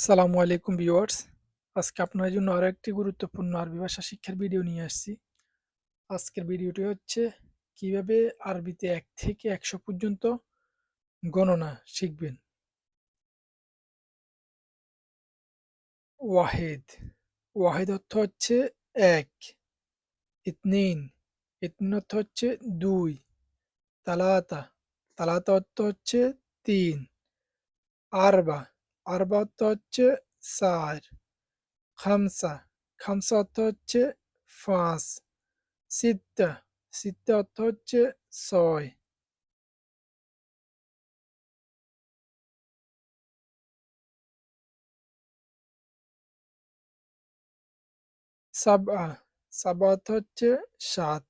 সালামু আলাইকুম ভিউয়ার্স। আজকে আপনার জন্য আরও একটি গুরুত্বপূর্ণ আরবি ভাষা শিক্ষার ভিডিও নিয়ে আসছি। আজকের ভিডিওটি হচ্ছে, কীভাবে আরবিতে এক থেকে একশো পর্যন্ত গণনা শিখবেন? ওয়াহেদ। ওয়াহেদ অর্থ হচ্ছে এক। ইতনিন। ইতনিন অর্থ হচ্ছে দুই। তালাতা। তালাতা অর্থ হচ্ছে তিন। আরবা। আরবা হচ্ছে চার খামসা খামসা অর্থ হচ্ছে পাঁচ সিত্তা সিত্তা অর্থ হচ্ছে ছয়। সাবা সাবা অর্থ হচ্ছে সাত।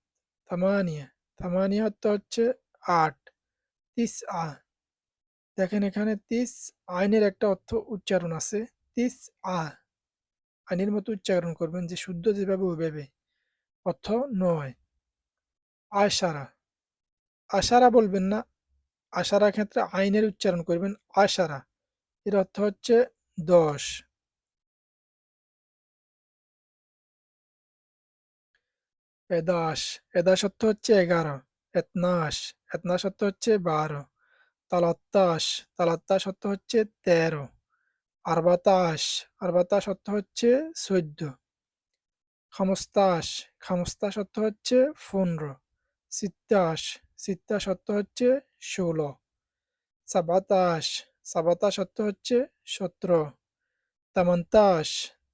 থামানিয়া থামানিয়া অর্থ হচ্ছে আট। তিস আ দেখেন এখানে তিস আইনের একটা অর্থ উচ্চারণ আছে। তিস আ, আইনের মতো উচ্চারণ করবেন যে শুদ্ধ যেভাবে ওইভাবে অর্থ নয়। আশারা আশারা বলবেন না। আশারা ক্ষেত্রে আইনের উচ্চারণ করবেন আশারা। এর অর্থ হচ্ছে দশ। এদাস এদাস অর্থ হচ্ছে এগারো, এতনাশ এতনাশ অর্থ হচ্ছে বারো। তালাত্তাশ। তালাত্তাশ অর্থ হচ্ছে তেরো। আরবাতাশ। আরবাতাশ অর্থ হচ্ছে চোদ্দ। খামস্তাস খামস্তাস অর্থ হচ্ছে পনেরো। সিত্তাস সিত্তাস অর্থ হচ্ছে ষোলো। সাবাতাস সাবাতাস অর্থ হচ্ছে সতেরো। তামান্তাস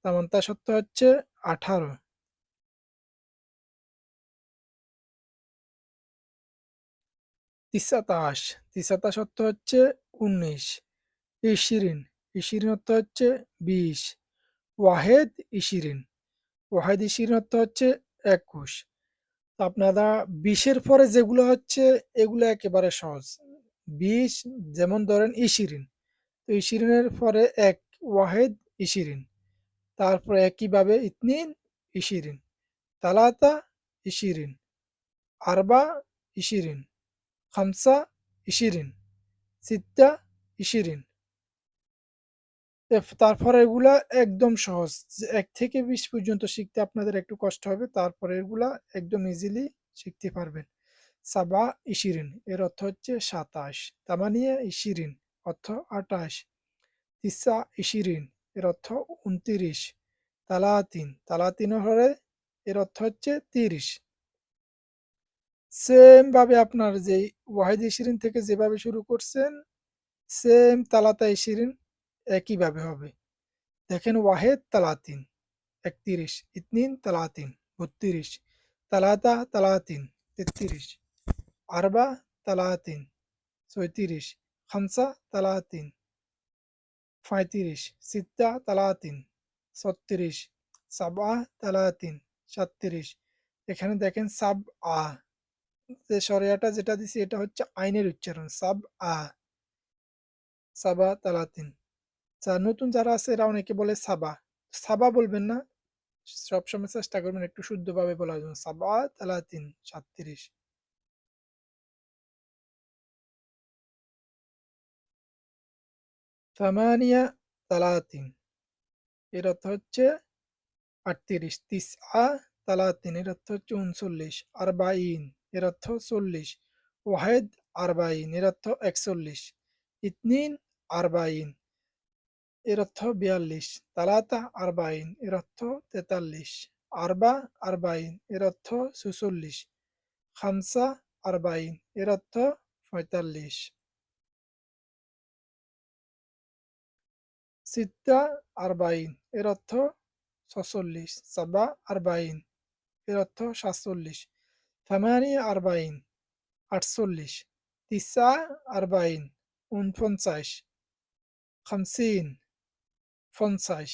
তামান্তাস অর্থ হচ্ছে আঠারো। তিসাতাস তিসাতাস অর্থ হচ্ছে উনিশ। ইশিরিন। ইশিরিন অর্থ হচ্ছে বিশ। ওয়াহেদ ইশিরিন। ওয়াহেদ ইশিরিন অর্থ হচ্ছে একুশ। আপনারা বিশের পরে যেগুলো হচ্ছে, এগুলো একেবারে সহজ। বিশ যেমন ধরেন ইশিরিন। তো ইশিরিনের পরে এক, ওয়াহেদ ইশিরিন। তারপরে একইভাবে ইতনিন ইশিরিন। তালাতা ইশিরিন। আরবা ইশিরিন। খামসা ইশিরিন সিত্তা ইশিরিন তারপরে এগুলা একদম সহজ। এক থেকে বিশ পর্যন্ত শিখতে আপনাদের একটু কষ্ট হবে, তারপরে এগুলা একদম ইজিলি শিখতে পারবেন। সাবা ইশিরিন এর অর্থ হচ্ছে সাতাশ। তামানিয়া ইশিরিন অর্থ আটাশ। তিসা ইশিরিন এর অর্থ উনতিরিশ। তালাতিন। তালাতিন হলে এর অর্থ হচ্ছে তিরিশ। সেম ভাবে আপনার যে ওয়াহিদ ইশিরিন থেকে যেভাবে শুরু করছেন সেম তালাতা শিরিন একইভাবে হবে। দেখেন ওয়াহেদ তালাতিন, একত্রিশ, ইতনিন তালাতিন, বত্রিশ, তালাতা তালাতিন, তেত্রিশ, আরবা তালাতিন, ছয়ত্রিশ, খামসা তালাতিন, পঁয়ত্রিশ, সিত্তা তালাতিন, ছত্রিশ সাবা তালাতিন, সাতত্রিশ। এখানে দেখেন সাব আ যে সরিয়াটা যেটা দিছি এটা হচ্ছে আইনের উচ্চারণ, সাব আ। সাবা তালাতিন। যা নতুন যারা আছে এরা অনেকে বলে সাবা। সাবা বলবেন না, সবসময় চেষ্টা করবেন একটু শুদ্ধভাবে বলার জন্য। সাবা তালাতিন সাতত্রিশ। থামানিয়া তালাতিন। এর অর্থ হচ্ছে আটত্রিশ। তিস আ তালাতিন, এর অর্থ হচ্ছে উনচল্লিশ। আরবাইন। এর অর্থ চল্লিশ। ওয়াহেদ আরবাইন এর অর্থ একচল্লিশ। ইতনিন আরবাইন এর অর্থ বিয়াল্লিশ। তালাতা আরবাইন এর অর্থ তেতাল্লিশ। আরবা আরবাইন এর অর্থ সুচল্লিশ খামসা আরবাইন এর অর্থ পঁয়তাল্লিশ। সিত্তা আরবাইন এর অর্থ ছচল্লিশ। সাবা আরবাইন এর অর্থ সাতচল্লিশ। থামানি আরবাইন আটচল্লিশ তিসা আরবাইন উনপঞ্চাশ খামসিন পঞ্চাশ